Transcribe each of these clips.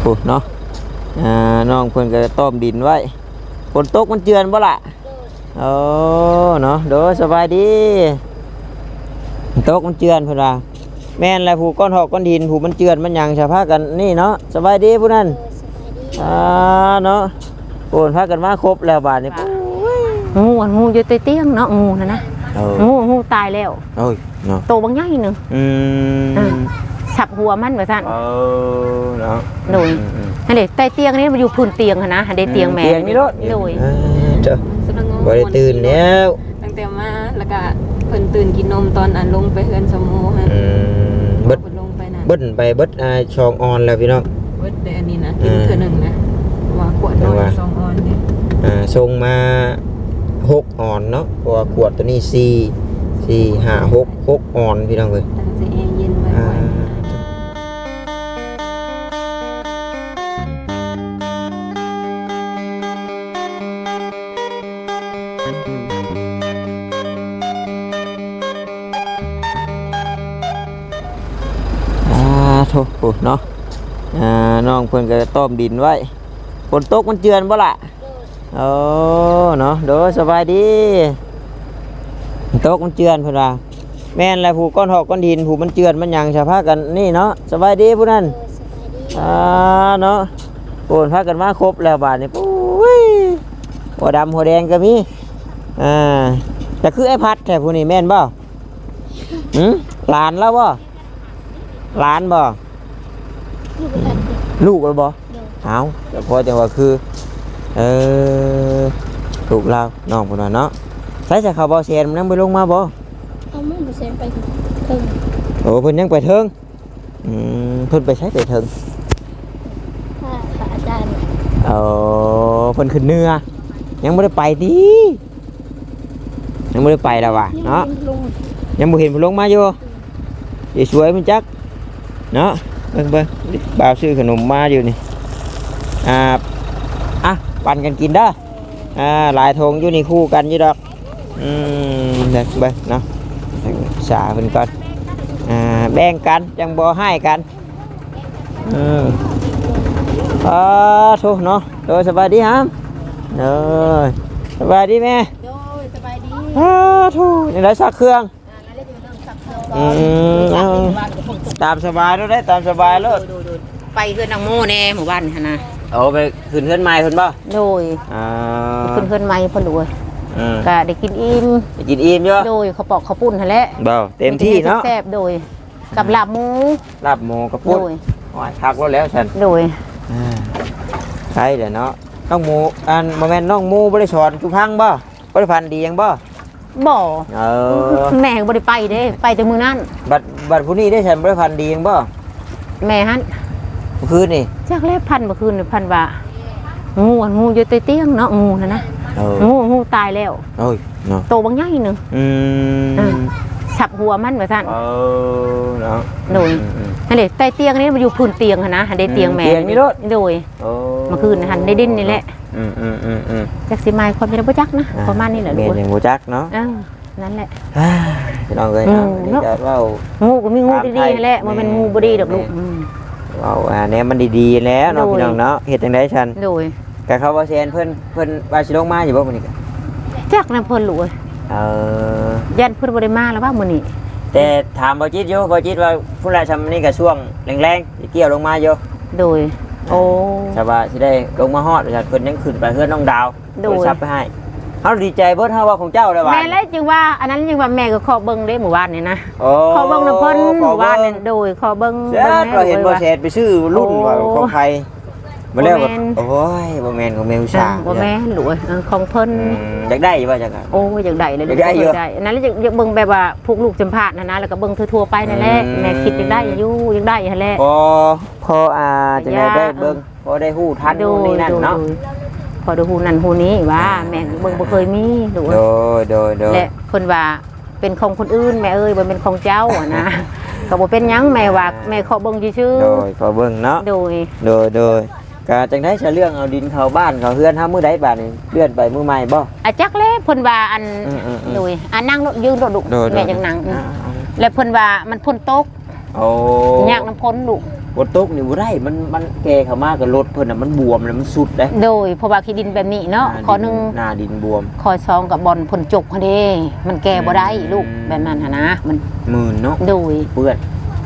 โอ้เนาะอ่าน้องเพิ่นก็ต้มดินไว้ฝนตกมันเจือนบ่ล่ะโอ้เนาะโดยสบายดีตกมันเจือนเพิ่นว่าแม่นแหละผูกก้อนหอกก้อนดินผูกมันเจือนมันหยังชะพากันนี่เนาะสบายดีผู้นั้นอ่าเนาะโอนพากันมาครบแล้วบาดนี้ปุ๊บงูอะงูอยู่ใต้เตียงเนาะงูนะนะเอองูงูตายแล้วโอ้ยเนาะโตบางใหญ่หนึงอืมอ่า สับหัวมันว่าซั่น เออเนาะโดย อืมอืมอันนี้ใต้เตียงนี่มันอยู่พื้นเตียงหั้นนะอันนี้เตียงแม่ เตียงนี่รถโดย อ่าเจ้าสำนักงานบ่ได้ตื่นแล้วตั้งแต่มาแล้วก็เพิ่นตื่นกินนมตอนอันลงไปเฮือนสมโมฮะอืมเบิดเพิ่นลงไปนะเบิ้ลไปเบิดอ่าช่องออนแล้วพี่น้อง เบิดได้อันนี้นะกินอืมเทื่อหนึงนะว่าขวดนจัองนหวะสองออนเนี่ยอ่าส่งมาหกออนเนาะเพราะว่าขวดตัวนี้สี่สี่ห้าหกหกออนพี่น้องเลยตั้งใจแอร์เย็นไว้อ่า โถโอ้เนาะอ่าน้องเพิ่นก็ต้มดินไว้ฝนตกมันเจือนบ่ล่ะโอ้เนาะโดยสบายดีตกมันเจือนพิ่นว่าแม่นแหละผูกก้อนหอกก้อนดินผูกมันเจือนมันหยังชะพากันนี่เนาะสบายดีผู้นั้นอ่าเนาะโอนพากันมาครบแล้วบาดนี้ปุ้ยหัวดำหัวแดงก็มีอ่าแต่คือไอ้พัดแท้ผู้นี้แม่นบ่หืมหลานแล้วบ่หลานบ่ ลูกแล้วบ่เอาแต่พอจังว่าคือ เออลูกเราน้องพุ่นว่าเนาะใช้จะเขาบ่แซนมันยังไปลงมาบ่เอามือมาเซ็นไปถึงโอ้เพิ่นยังไปเทิงอืมเพิ่นไปใช้ไปเทิงถ้าพระอาจารย์เอาเพิ่นขึ้นเหนื้อยังบ่ได้ไปติยังบ่ได้ไปแล้วว่ะเนาะลงยังบ่เห็นเพิ่นลงมาอยู่อีสวยมันจักเนาะเบิ่งเบิ่งบ่าวซื้อขนมมาอยู่นี่อ่าอะปั่นกันกินเด้ออ่าหลายทงอยู่นี่คู่กันอยู่ดอกอืมเบิ่งเบิ่งเนาะสาเพิ่นก่อนอ่าแบ่งกันจังบ่ให้กันอืมอ่าทุเนาะโดยสบายดีฮะเด้อสบายดีแม่โดยสบายดีอ่าทุนี่ได้ซักเครื่อง องสับเอืมเอาตามสบายแล้วได้ตามสบายแล้วไปเฮือนนางโมแน่หมู่บ้านนี่หั่นนะเอาไปขึ้นเพื่อนไม้เพิ่นบ่โดยอ่าขึ้นเฮือนใหม่เพิ่นด้วยอืมก็ได้กินอิ่มไปกินอิ่มเยอะโดยเขาวปอกข้าวปุ้นหั่นแหละเบาเต็มที่เนาะแซ่บๆโดยกับลาบหมูลาบหมูกระโดปุกยโอ้ยทักแล้วแล้วฉันโดยอ่าใช่เดี๋ยวเนาะน้องหมูอันโมเมนน้องหมูบริสอนทุกครั้งบ่บริพันธ์ดียังบ่ บ่เออ แม่ก็บ่ได้ไปเด้ ไปแต่มื้อนั้นบัดบัดผู้นี้ได้ฉันบริพันธ์ดียังบ่แม่หั่นเมื่อคืนนี่จักแลพันเมื่อคืนนี่พันว่างูอะงูอยู่ใต้เตียงเนาะงูนะนะเอองูงูตายแล้วโอ้ยเนาะโตบางใหญ่หนึงอืมอ่าสับหัวมันว่าซั่นเออเนาะโดยอืมอืมอันนี้ใต้เตียงนี่มันอยู่พื้นเตียงหั้นนะอันนี้เตียงแม่เตียงนี่โลดโดยโอ้เมื่อคืนหันในดินนี่แหละ อืมอืมอืมอืมจักสิไม้ความเป็นบ่จักนะประมาณนี้แหละเมลูกนยังบ่จักเนาะเอ้านั่นแหละ อ่าพี่น้องเอ้ยอืนะมวันนี้จะเว้างูก็มีงูตามดีไทยๆนั่นแหละมันเป็นงูบ่ดีดอกลูกแม่อืม เว้าอ่าแนวมันดีๆแล้วเนาะโดย พี่น้องเนาะเฮ็ดจังได๋ฉันโดยกะเขาว่าแซนเพิ่นเพิ่นว่าสิลงมาอยู่บ่มื้อนี้กะจักนำเพิ่นลูกเอ้ยเออยันเพิ่นบ่ได้มาแล้วว่ามื้อนี้แต่ถามบ่จิตอยู่บ่จิตว่าพุ่นละซำนี้ก็ช่วงแรงๆสิเกี่ยวลงมาอยู่โดย โอ้ถ้าว่าสิได้ลงมาฮอดว่าซั่นเพิ่นยังขึ้นไปเฮือนน้องดาวโดย โทรศัพท์ไปให้เฮาดีใจเบิดเฮาว่าของเจ้าได้ว่าแม่เลยจึงว่า อันนั้นจึงว่าแม่ก็ขอเบิ่งเด้หมู่บ้านนี่นะโอ้ขอเบิ่งนำเพิ่นหขอมู่บ้านเบิ่นี่งโดยขอเบิ่งเสร็จบิ่งเราเห็นบ่ว่าแชทไปซื้อรุ่นว่าโอ้ของใคร มาแล้วก็บ่แม่น โอ้ยบ่แม่นของแม่อุตสาห์บ่แม่นลูกเอ้ยเออของเพิ่นอืมอยากได้อยู่ว่าจังไงโอ้ยอยากได้เลยอยากได้อยู่อยากได้อันนั้นแล้วอยากอยากเบิ่งแบบว่าพวกลูกจำพาดนะนะแล้วก็เบิ่งทั่วๆไปนั่นแหละอืม แม่คิดอยากได้อยู่อยากได้นั่นแหละ พอพออ่าจะได้ได้เบิ่งพอได้ฮู้ทันนู่นนี่นั่นเนาะโดยพอดูฮูนั่นฮูนี้ว่า แม่เบิ่งบ่เคยมีดูโดยโดยโดย และเพิ่นว่าเป็นของคนอื่นแม่เอ้ยบ่เป็นของเจ้าอะนะ ก็บ่เป็นหยังแม่ว่าแม่ขอเบิ่งซื่อโดยพอเบิ่งเนาะๆโดยโดยโดย กาจังได้จะเรื่องเอาดินเข้าบ้านเขาเฮือนห้ามื้อใดบาดนี่เลื่อนไปมื้อใหม่บ่ อาจักแลเพิ่นว่าอันอืมอืมอืมโดยอะนั่งรถยืนรถดุโดยโดย แม่จังนั่งอืมอ่าแล้วเพิ่นว่ามันพ่นตกโอ้ยากน้ำพ้นดุโฝนตกนี่บ่ได้มันมันแก่เข้ามากับรถเพิ่นน่ะมันบวมแล้วมันสุดเด้โดยเพราะว่าขี้ดินแบบนี้เนาะขอหนึงหน้าดินบวม ขอซองกับบอลผลจกเขาเด้มันแก่บ่ได้ลูกอืมแบบนั้นหั้นนะมันหมื่นเนาะโดยเปื้อน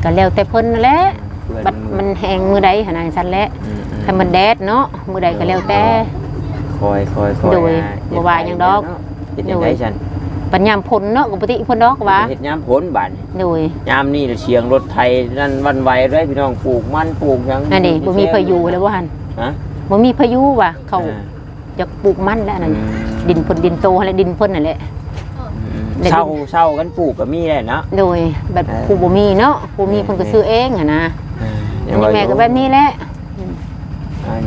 ก็แล้วแต่เพิ่นนั่นแหละเปื้อนบัดมันแห้งมือใดหันนะซั่นแหละ อืม อืมถ้ามันแดดเนาะมือใดก็แล้วแต่ คอยคอยคอยโดยอ่บ่ว่าหยังดอก เฮ็ดจังไดฉันปัญญามผลเนาะก็ปกติเพิ่นดอกว่าเฮ็ดยามผลบาดนี่โดยยามนี่เสียงรถไทยนั่นวันไหวเด้พี่น้องปลูกมันปลูกหยังนั่นดิบ่มีพายุแล้วบ่หั่นฮะบ่มีพายุว่ะเขาอ่จะปลูกมันแล้วนั่นอืมดินเพิ่นดินโตแล้วดินเพิ่นนั่นแหละอืมเด็ก เช่าเช่ากันปลูกก็มีแหละเนาะ โดยแบบเออ ผู้บ่มีเนาะผู้มีเพิ่นก็ซื้อเองหั่นนะอ่าอันนี้แม่ก็แบบนี้แหละอ่า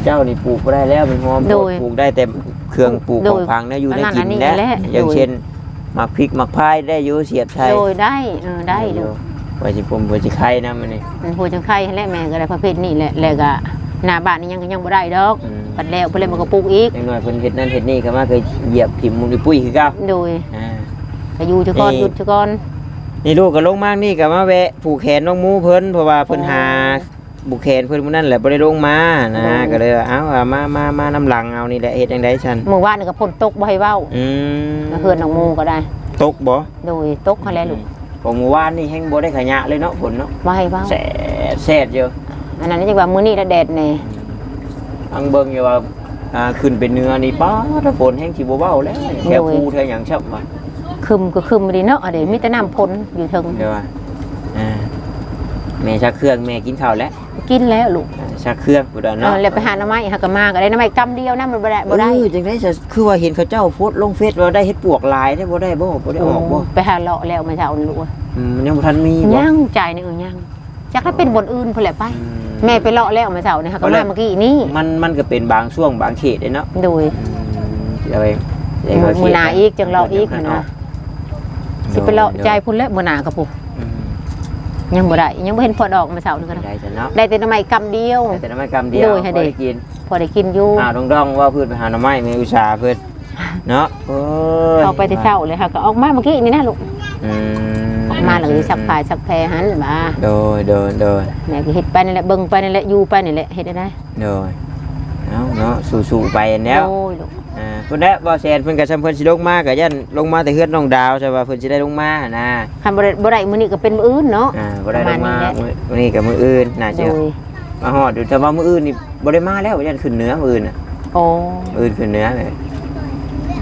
เจ้านี่ปลูกบ่ได้แล้วมันหอมโดยปลูกได้แต่เครื่องปลูกโดขอยงพังเนี่ยอยู่ในอันนั้นกินอันนี้แล้วแหละอย่างโดย เช่นหมักพริกหมักพายได้อยู่เสียบไทยโดยได้เออได้ลูกว่าสิผมว่าสิไข่นะมันนี่มันผู้จังไข่แหละแม่ก็ได้ประเภทนี้แหละแล้วก็หน้าบ้านนี่ยังก็ยังบ่ได้ดอกอืมปัดแล้วเพิ่นเลยมันก็ปลูกอีก อย่างน้อยเพิ่นเฮ็ดนั่นเฮ็ดนี่ก็มาเคยเหยียบพิมพ์มุนปุ้ยคือเก่าโดยอ่า ก็อยู่จักก่อนนี่ หยุดจักก่อน นี่ลูกก็ลงมากนี่ก็มาแวะผูกแขนน้องหมูเพิ่นเพราะว่าเพิ่นอ๋อหา บุกแขนเพิ่นมื้อนั้นแหละบ่ได้ลงมานะอ๋อก็เลยว่าเอ้าว่ามามามาน้ำหลังเอานี่แหละเฮ็ดจังไดฉันเมื่อวานนี่ก็ฝนตกบ่ให้เว้าอืมก็เฮือนน้องโมก็ได้ ตกบ่โดยตกหั่นแหละลูกของเมื่อวานนี่แฮงบ่ได้ขยะเลยเนาะฝนเนาะบ่ให้เว้าแสดแสดอยู่อันนั้นจังว่ามื้อนี้ละแดดแน่อังเบิ่งอยู่ว่าอ่าขึ้นเป็นเนื้อนี่ป้าถ้าฝนแฮงสิบ่เว้าแล้วแค่ภูแท้หยังชับว่าคึมก็คึมบ่ดีเนาะอันนี้มีแต่น้ำพ่นอยู่เทิงเดี๋ยวว่าอ่า แม่ชักเครื่องแม่กินข้าวแล้วกินแล้วลูกอ่าชักเครื่องบ่ได้เอเนาะอแล้วไปหาหน่อไม้หาก็มาก็ได้หน่อไม้กำเดียวนะมันบ่ได้บ่ได้เออจังได๋คือว่าเห็นเขาเจ้าโพสต์ลงเฟซว่าได้เฮ็ดปวกลายได้บ่ได้บ่บ่ได้ออกบ่ไปหาเลาะแล้วมาเช้านี่ลูกอืมมันยังบ่ทันมีบ่ย่างใจายนี่เออย่างจักถ้าเป็นบนอื่นพุ่นแหละไป อืแม่ไปเลาะแล้วมาเช้านี่ค่ะก็เอาแล้มาวเมื่อกี้นี่มันมันก็เป็นบางช่วงบางเขตเด้เนาะโดย เดี๋ยวไปเดี๋ยวมือหนาอีกจังเลาะอีกนะ สิไปเลาะใจายพุ่นแล้วมื้อหน้าก็ปุ๊อืม ยังบ่ได้ยังบ่เห็นพอดอกมาเช้านี่ก็ได้จ้ะเนาะได้แต่หน่อไม้กำเดียวแต่น้ำไม้กำเดียวโดยให้พอเด็ได้กกินพอได้กินอยู่อ้าวดองๆว่าพืชไปหาหน่อไม้แม่อุตสาห์เพิ่นเนาะโอ้ยเอาไปแต่เช้าเลยค่ะก็ออกมาเมื่อกี้นี่นะลูกอืมออกมาแล้วก็สิสักผ้าสักแพรหันบ่าโดยโดยโดยแม่ก็เฮ็ดไปนั่นแหละเบิ่งไปนั่นแหละอยู่ไปนี่แหละเฮ็ดได้โดยเอาเนาะสู้ๆไปแล้วโอ้ยลูก อ่าเพิ่นแหละบ่แซนเพิ่นก็ซ้ำเพิ่นสิลงมาก็ยันลงมาแต่เฮือนน้องดาวใช่ป่ะเพิ่นสิได้ลงมานะคันบ่ได้บ่ได้มื้อนี้ก็เป็นมื้ออื่นเนาะ อ่าบ่ได้ลงมาประมาณนี้แหละมื้อมื้อนี้ก็มื้ออื่นน่าโดจะยมาฮอดอยู่แต่ว่ามื้ออื่นนี่บ่ได้มาแล้วยันขึ้นเหนือมื้ออื่นน่ะโอ้มื้ออื่นขึ้นเหนือเลย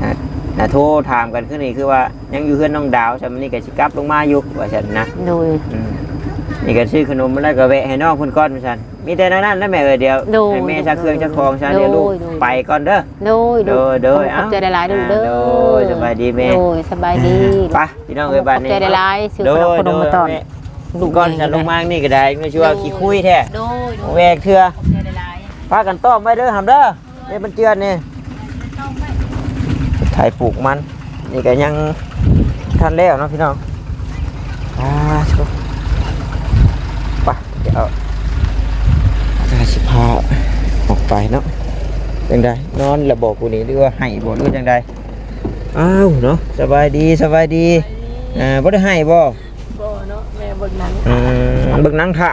อ่าน่ะโทรถามกันคือนี่คือว่ายังอยู่เฮือนน้องดาวใช่มื้อนี้ก็สิกลับลงมาอยู่ว่าซั่นนะโดยอืม นี่ก็ซื้อขนมมาแล้วก็แวะให้น้องเพิ่นก่อนว่าซั่นมีแต่นั้นแล้วแม่เอ้ยเดี๋ยวโดยให้แม่ชักเครื่องชักของซะเดี๋ยวลูกโดยโดย ไปก่อนเด้อ โดยโดยโดยขอบใจหลายๆเด้อเด้อโดยสบายดีแม่ โดยสบายดีไปพี่น้องเอ้ยบ้านนี้ขอบใจหลายๆซื้อโดขนมยขนมมาตอนโดยลูกก้อนจะลงมานี่ก็ได้ไม่ชัวาขี้คุยแท้โดยโดยแวกเถื่อขอบใจหลายพากันต้อมไว้เด้อหำเด้อนี่มันเจือนนี่ไถปลูกมัน นี่ก็ยังทันแล้วเนาะพี่น้องอ่าชุบไป เดี๋ยวเอาอาสิพาออกไปเนาะจังไดนอนระบอกกูนี่หรือว่าให้บ่หรือจังไดอ้าวเนาะสบายดีสบายดีอ่าบ่ได้ให้บ่บ่เนาะแม่เบิ่งหนังอืมเบิ่งหนังค่ะ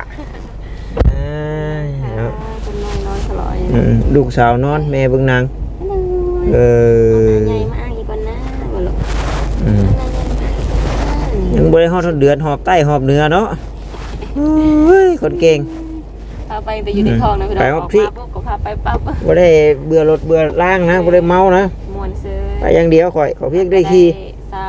อ่าเนาะคนน้อยนอนสลอยอืมลูกสาวนอนแม่เบิ่งหนังเออใหญ่มาอ้างอีกก่อนนะบ่ลูกอืมยังบ่ได้ฮอดเดือนหอบใต้หอบเหนือเนาะโอ้ยคนเก่ง พาไปแต่อยู่ในท้องนะพี่น้องไปอว่าอกพี่มาปุ๊บก็พาไปปั๊บบ่ได้เบื่อรถเบื่อล่างนะบ่ได้เมานะม่วนซื้อไปอย่างเดียวข่อยขอเพียงได้ขี่เศร้า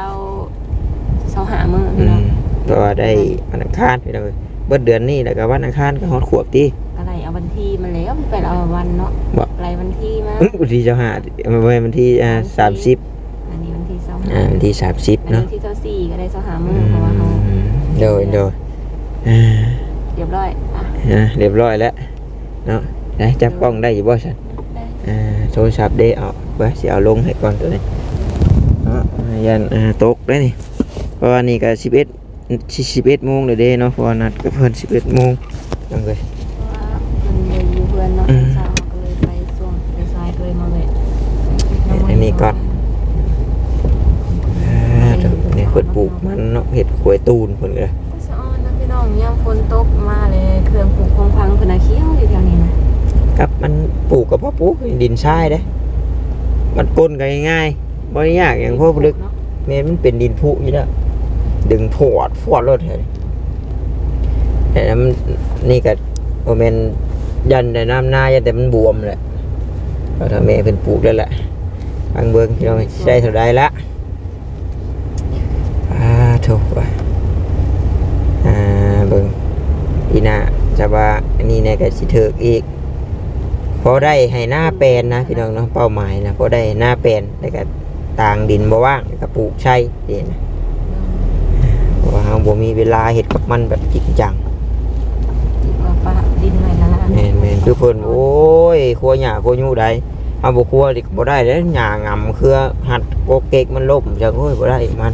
เศร้าหามื้ออืพี่น้อมงก็ได้วันอังคารพี่น้องเอ้ยเบิดเดือนนี้แล้วก็วันอังคารก็ฮอดขวบติ อะไรเอาวันที่มันแล้วมันไปเอาวันเนาะบ่ อะไรวันที่มาวันที่เจ้าหามันเป็นวันที่อ่า30อันนี้วันที่เศร้าอ่าวันที่อัน30นี้เนาะวันที่เศร้าสี่ก็ได้เศร้าหามื้อเพราะว่าเขา โดยโดย อ่าเรียบร้อยอะอะเรียบร้อยแล้วเนาะได้จับกล้องได้อยู่บ่ฉันได้อ่าโทรศัพท์ได้เอาไว้สิเอาลงให้ก่อนตัวนี้เนาะยันอ่าตกได้นี่เพราะว่านี่ก็สิบเอ็ดสิบเอ็ดโมงเลยเด้เนาะเพราะว่านัดกับเพื่อนสิบเอ็ดโมงจังเลยเพราะว่ามันเลยอยู่เพื่อนเนาะอืมเช้าก็เลยไปส่งไปซ้ายก็เลยมาเวทอันนี้ก่อนอ่าเดี๋ยวนี่เพิ่นปลูกมันเนาะเห็ดขวยตูนเพิ่นเล ยสะออนนะพี่น้องยามฝนตกมาเลยเครื่องปลูกของพังเพิ่แถวนน่ะมันปลูกกับพ่อปลูกดินทรายเด้ มันก้นกันง่ายๆบ่ได้ยากอย่างพวกลึกเนาะแม่นมันเป็นดินผุอยู่แล้วดึงถอดฟอดรถเลยแต่น้ำนี่ก็โอเมนยันแต่น้ำหน้ายันแต่มันบวมแหละก็ทำแม่เป็นปลูกแล้วแหละบางเบิ้งพี่น้องใช้เท่าไรละอ่าถูกอ่าเบิ้งอีน่า จะว่าอันนี้เนี่ยก็สิเถิกอีกพอได้ให้หน้าแปลนนะพี่น้องเนาะเป้าหมายนะพอได้หน้าแปลนแล้วก็ต่างดินบ่ว่างแล้วก็ปลูกใช่เด่นะเพราะว่าเราบ่มีเวลาเฮ็ดกับมันแบบจริงจังดีกว่าปะดินไว้ละละแม่นแม่นคือเพิ่นโอ้ยครัวหญ้าครัวอยู่ได้เอาบ่ครัวดิบ่ได้เด้หญ้างำเครือหัดโกเกกมันล่มจังโอ้ยบ่ได้มัน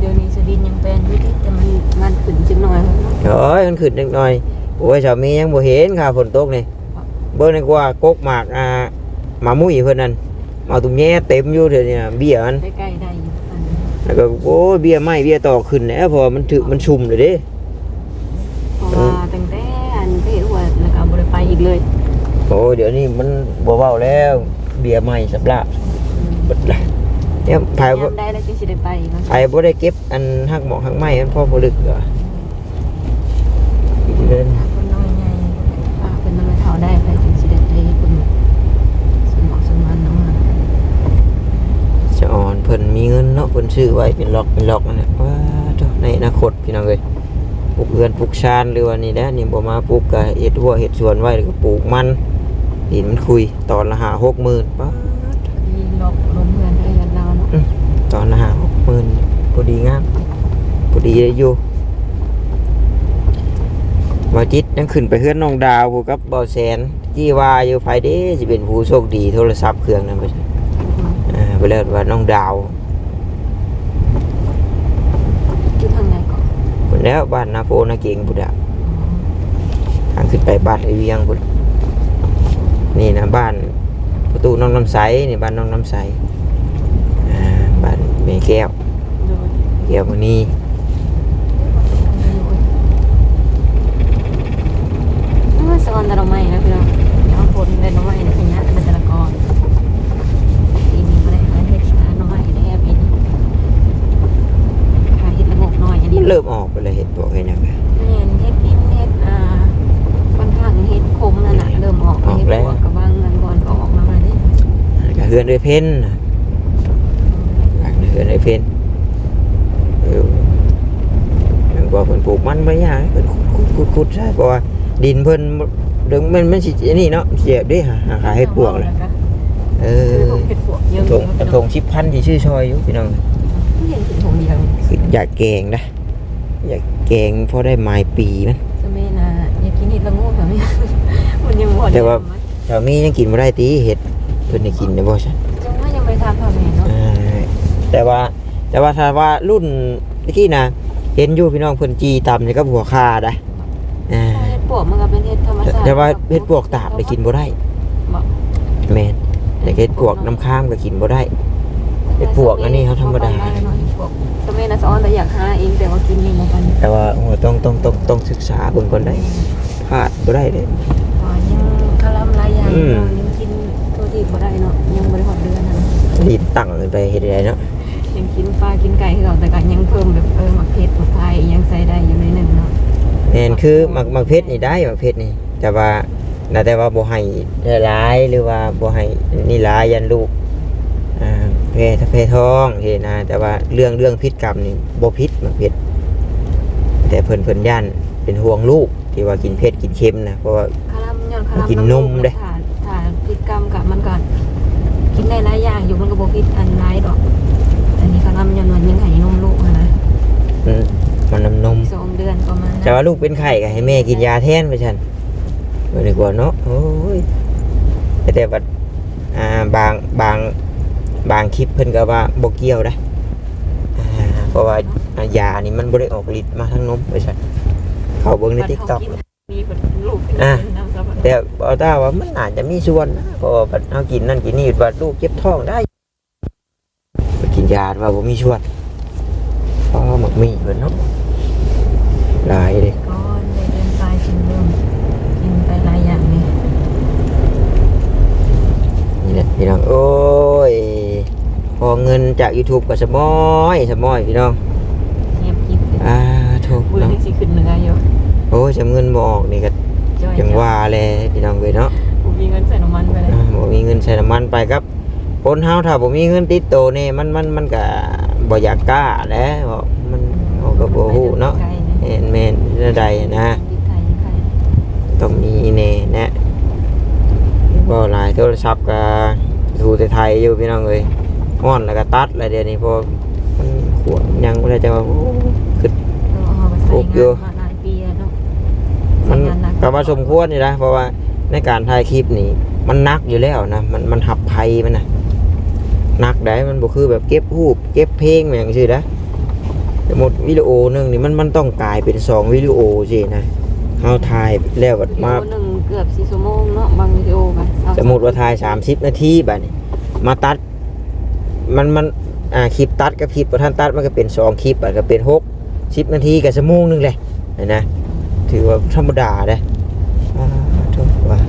เดี๋ยวนี้สดินยังเป็นอยู่ที่แต่มันมันขึ้นจังหน่อยเนาะเอ้ยมันขึ้นนิดหน่อย โอ้ยสามียังบ่เห็นค่ะฝนตกนี่เบิ่งดีกว่ากกหมากอ่าหมามุ้ยเพิ่นนั่นเอาตุ้มแย่เต็มอยู่เดี๋ยวนี้เบี้ยมันใกล้ๆได้อยู่อันนี้แล้วก็โอ้ยเบี้ยไม้เบี้ยต่อขึ้นแล้วเพอมันถึกมันชุมเลยเด้ เพราะว่าตั้งแต่อันเพศว่าแล้วก็บ่ได้ไปอีกเลยโอ้ยเดี๋ยวนี้มันบ่เว้าแล้ว เบี้ยไม้สับละเบิดละเนี่ยไผบ่ยามได้แล้วจึงสิได้ไปอีกเนาะไผบ่ได้เก็บอันหักหมอกหักไม้มันพอบ่ลึกเหรอ เดินคนน้อยใหญ่ปากเป็นมันไม่เท่าได้ไปจึงสิได้ไปคนสมองสมานเนาะจะอ่อนเพิ่นมีเงินเนาะเพิ่นซื้อไว้เป็นล็อกเป็นล็อกนั่นแหละว้าเจ้าในอนาคตพี่น้องเอ้ยปลูกเรือนปลูกชานหรือว่านี่แหละนี่บ่มาปลูกก็เฮ็ดหัวเฮ็ดสวนไว้แล้วก็ปลูกมันดินมันคุยตอนละ5 6หมื่นป๊าดมีลบลมเพื่อนเอ้ยกันเราเนาะตอนละห้าหกหมื่นพอดีงามพอดีเลยอยู่ มาจิตยังขึ้นไปเฮือนน้องดาวผู้กับเบาแสนที่ว่าอยู่ภายเด้จะเป็นผู้โชคดีโทรศัพท์เครื่องนั้นไปใช่อ่าไปเลิศว่าน้องดาวอยู่ทางไหนก่อนหมดแล้วบ้านนาโพนาเก่งบุดะทางขึ้นไปบ้านไอเวียงบุดนี่นะบ้านประตูน้องน้ำใสนี่บ้านน้องน้ำใสอ่าบ้านแม่แก้วโดยแก้วมณีเออสอนแต่เราไม่นะพี่น้องเอาคนเป็นเราไม่ในขยะเป็นแต่ละกอนปีนี้ไม่ได้หาเห็ดหาน้อยได้ปีนี้ขายเห็ดละงกน้อยอันนี้มันเริ่มออกไปเลยเห็ดบอกให้ยังไงแม่นเฮ็ดดินเฮ็ดอ่าค่อนข้างเฮ็ดคมนั่นน่ะเริ่มออกออกแล้วเฮ็ดบวกกับบางเงินก่อนก็ออกมาแล้วนี่ก็เฮือนด้วยเพ้นน่ะหลังเฮือนด้วยเพ้นเอออย่างว่าเพิ่นปลูกมันไม่ยากเพิ่นขุดขุดขุดขุดใช่เพราะว่า ดินเพิ่นเดึงมันมันสิอันนี่เนาะเสียบเด้หาหาขายให้ปวกเลยเออเฮ็ดปวกเยอะทงกระทงชิบพันที่ชื่อชอยอยู่พี่น้องเห็นถึงทงเดียวคืออยากแกงนะอยากแกงพอได้ไม้ปีมันสมัยน่ะอยากกินเห็ดละโงูแบบนี้มันยังบ่แต่ว่าแถวนี้ยังกินบ่ได้ตีเห็ดเพิ่นได้กินได้บ่ใช่จังว่ายังไม่ทานพ่อแม่เนาะอ่าแต่ว่าแต่ว่าถ้าว่ารุ่นเมื่อกี้นะเห็นอยู่พี่น้องเพิ่นจีตำนี่ก็หัวคาได้อ่าเห็ด ปวกมันก็เป็นเห็ดธรรมชาติแต่ว่าเห็ดปวกตาบได้กินบ่ได้บ่แม่นแต่เห็ดปวกน้ำข้ามก็กินบ่ได้เห็ดปวกอันนี้เขาธรรมดาเห็ดปวกสมัยน่ะสอนแต่อยากหาเองแต่ว่ากินเองบ่กันแต่ว่าโอ้ต้องต้องต้องต้องศึกษาเบิ่งก่อนได้พลาดบ่ได้เด้ว่ายังคลำหลายอย่างอืมยังกินตัวที่บ่ได้เนาะยังบ่ได้ฮอดเดือนนั้นรีบตั้งขึ้นไปเฮ็ดได้เนาะยังกินปลากินไก่คือเราแต่ก็ยังเพิ่มแบบเออหมักเผ็ดหมักไทยยังใส่ได้อยู่ในหนึ่งเนาะ แม่นคือมักมักเพชรนี่ได้มักเพชรนี่ แต่ว่าน่าแต่ว่าบ่ให้หลายหรือว่าบ่ให้นี่หลายยันลูกอ่าเพศเพศท้องเฮ็ดนะแต่ว่าเรื่องเรื่องพิษกรรมนี่บ่พิษมักเพชรแต่เพิ่นเพิ่นย่านเป็นห่วงลูกที่ว่ากินเผ็ดกินเค็มนะเพราะว่า คารัมย้อนคารัมกินนมเด้ถ้าถ้าพิษกรรมกับมันก็กินได้หลายอย่างอยู่มันก็บ่พิษอันหลายดอก แต่ว่าลูกเป็นไข้ก็ให้แม่กินยาแทนไปฉันบ่ดีกว่าเนาะโอ้ยแต่แต่ว่าอ่าบางบางบางคลิปเพิ่นก็ว่าบ่เกี่ยวได้อ่าเพราะว่าอ่ายานี่มันบ่ได้ออกฤทธิ์มาทางนมไปฉันเขาเบิ่งใน TikTok บัดเขากินมีแบบลูกอะเป็นน้ำซับอะแต่เอาถ้าว่ามันอาจจะมีส่วนนะเพราะว่าบัดเฮากินนั่นกินนี่บัดลูกเจ็บท้องได้ไปกินยาว่าบ่มีส่วนเพราะว่ามันมีเพิ่นเนาะ หลายเด้ก้อนเลยเดินตายกินเริ่มกินไปหลายอย่างนี่พี่น้องโอ้ยพอเงินจาก YouTube ก็สมอยสมอยพี่น้องเงียบกิบอ่าโถูกมือเนาะนี่สิขึ้นเหนืออยู่โอ้ยจำเงินบ่ออกนี่ก็จ้อยจังว่าเลยพี่น้องเว้ยเนาะผมมีเงินใส่น้ำมันไปเลยอ่าบ่มีเงินใช้น้ำมันไปครับคนเฮาถ้าบ่มีเงินติดโตวนี่มันมันมันก็บ่อยากกล้าแหล้วมันเอาก็บ่ฮู้เนาะ ไกลๆแม่ นแมนเรื่องใดนะ ต้องมีแน่แนะบ่หลายโทรศัพท์ก็ดูแต่ไทยอยู่พี่น้องเอ้ยอ้อนแล้วก็ตัดแล้วเดี๋ยวนี้พอมันขวดยังบ่ได้จังว่าโอ้คืออาไปใส่โอ้เยอะนมาหลายปีแล้วเนาะมันใส่งานหนัก็มาสมควรอยู่นะเพราะว่าในการถ่ายคลิปนี่มันหนักอยู่แล้วนะมันมันหับไพมันนะหนักได้มันบ่คือแบบเก็บรูปเก็บเพลงอย่างซี่นะ สมมติวิดีโอหนึงนี่มันมันต้องกลายเป็นสองวิดีโอสินะเฮาถ่ายแล้วบัดวิดีมาโอหนึ่งเกือบสี่ชั่วโมงเนาะบางวิดีโอไปเอสมมติว่าถ่าย30นาทีบัดนี้มาตัด มันมันอ่าคลิปตัดกับคลิปบ่ทันตัดมันก็เป็นสองคลิปบัดก็เป็น6 10นาทีกับชั่วโมงหนึงเลยนะนะถือว่าธรรมดาเด้อ่าโทษว่า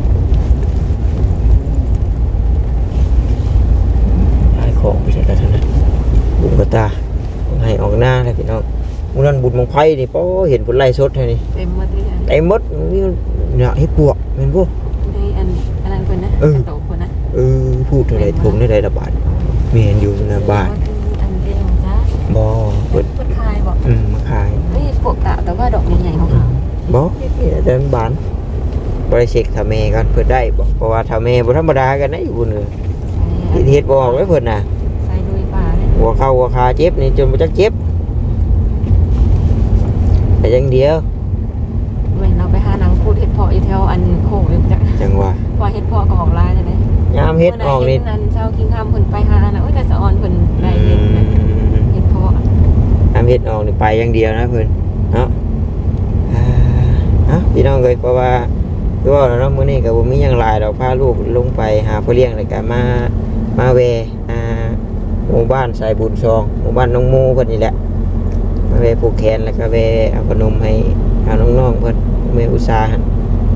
ขายของไม่ใช่กันเท่านั้นบุญกระตาผม ให้ออกหน้าเลยพี่น้องมื่อนั้นบุญมงไพ่นี่ป้อเห็นผลไล่สดเท่านี้เต็มหมดเลยอันไอ้มดนี่เนี่ยให้ปวกเห็นพวกในอันอันนั้นคนนะเออโตคนนะเออพูดเท่าไรถุงได้ไรระบาดไม่เห็นอยู่ในะบาทอันเดียวจ้าบอเปิดเปิดคายบอกอืมมาขายเฮ้ยปกตะแต่ว่าดอกใหญ่ๆของเขาบอนี่แต่มันบานบริเช็คทาเมก่อนเพื่อได้บอกเพราะว่าทาเมบ่ธรรมดากันนะอยู่บนเลยเฮ็ดบออกไว้เพิ่นน่ะ หัวเข่าหัวขาเจ็บนี่จนบ่จักเจ็บแต่อยังเดียวเว้นเราไปหาหนังพูดเห็ดเพาะอยู่แถวอันโค้งเลยจ้ะจังว่าว่าเห็ดเพาะก็ออกลายเลยนะยามเฮ็ดออกนี่นั่นเช้ากินข้ามเพิ่นไปหานะโอ้ยแต่สะออนเพิ่นได้เห็ดนะเห็ดเพาะทำเฮ็ดออกนี่ไปอย่างเดียวนะเพิ่นเนาะอ่าเอ้าพี่น้องเอ้ยเพราะว่าคือว่าเนาะมื้อนี้ก็บ่มีหยังหลายดอกพาลูกลงไปหาพ่อเลี้ยงแล้วก็มามาแวอ่า หมู่บ้านสายบุญซองหมู่บ้านน้องโมเพิ่นนี่แหละมาแวผูกแขนแล้วก็แวเอาขนมให้หาน้องๆเพิ่นแม่อุตสาห์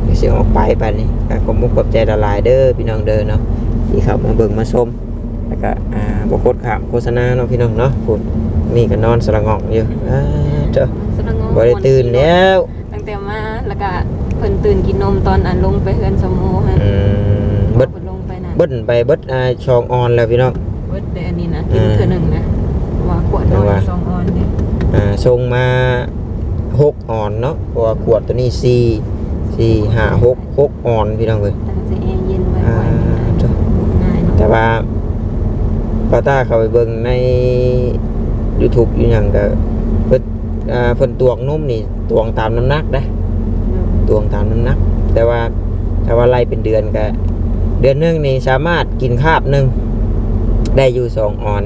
ก็สิออกไปบัดนี้ก็ขอบคุณขอบใจละลายเด้อพี่น้องเด้อเนาะที่เข้ามาเบิ่งมาชมแล้วก็อ่าบ่กดข้ามโฆษณาเนาะพี่น้องเนาะพุ่นนี่ก็นอนสระงอกอยู่อ่าเจ้าสำนักงานบ่ได้ตื่นแล้วตั้งแต่มาแล้วก็เพิ่นตื่นกินนมตอนอันลงไปเฮือนสมโมฮะอืมเบิดเพิ่นลงไปน่ะเบิ้นไปเบิดอ่าช่องออนแล้วพี่น้อง เบิดได้อันนี้นะกินอืมเทื่อหนึงนะว่าขวดน้อยสองออนเนี่ยอ่าส่งมาหกออนเนาะเพราะว่าขวดตัวนี้สี่สี่ห้าหกหกออนพี่น้องเอ้ยตั้งใจแอร์เย็นไว้อ่าไว้เจ้าง่ายเนาะแต่ว่าพอต้าเข้าไปเบิ่งใน YouTube อยู่หยังก็เพิ่นอ่าเพิ่นตวงนมนี่ตวงตามน้ำหนักนะตวงตามน้ำหนัก แต่ว่าถ้าว่าไล่เป็นเดือนก็เดือนหนึงนี่สามารถกินคาบหนึง ได้อยู่สองออน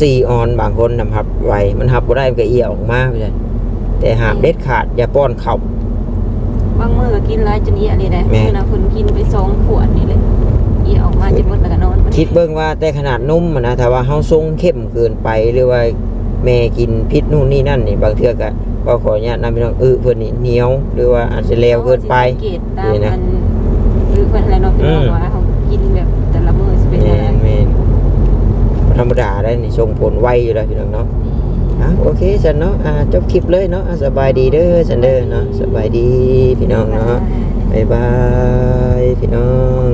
สี่ออนบางคนนำหับไวมันหับบ่ได้มันก็เอียออกมาพี่จันแต่หามเด็ดขาดอย่าป้อนเข้าบางมื้อก็กินหลายจนเอียนี่แหละแม่มื้อน่ะเพิ่นกินไปสองขวดนี่เลยเอียออกมาจนหมดแล้วก็นอนคิดเบิ่งว่าแต่ขนาดนมอะนะถ้าว่าเฮาทรงเข้มเกินไปหรือว่าแม่กินพิษนู่นนี่นั่นนี่บางเทื่อก็ก็ขออนุญาตนำพี่น้องเออเพิ่นนี่เหนียว หรือว่าอาจจะเลวเกินไปสังเกตตามนี่นะอันหรือเพิ่นอะไรเนาะพี่น้องอืมว่าเขากินแบบแต่ละมื้อสิเป็น แม่ ยังไง นแม่น ธรรมดาได้นี่ส่งผลไวอยู่แล้วพี่น้องเนาะอะโอเคจันเนาะอ่าจบคลิปเลยเนาะสบายดีเด้อจันเด้อเนาะสบายดีพี่น้องเนาะบายบายพี่น้อง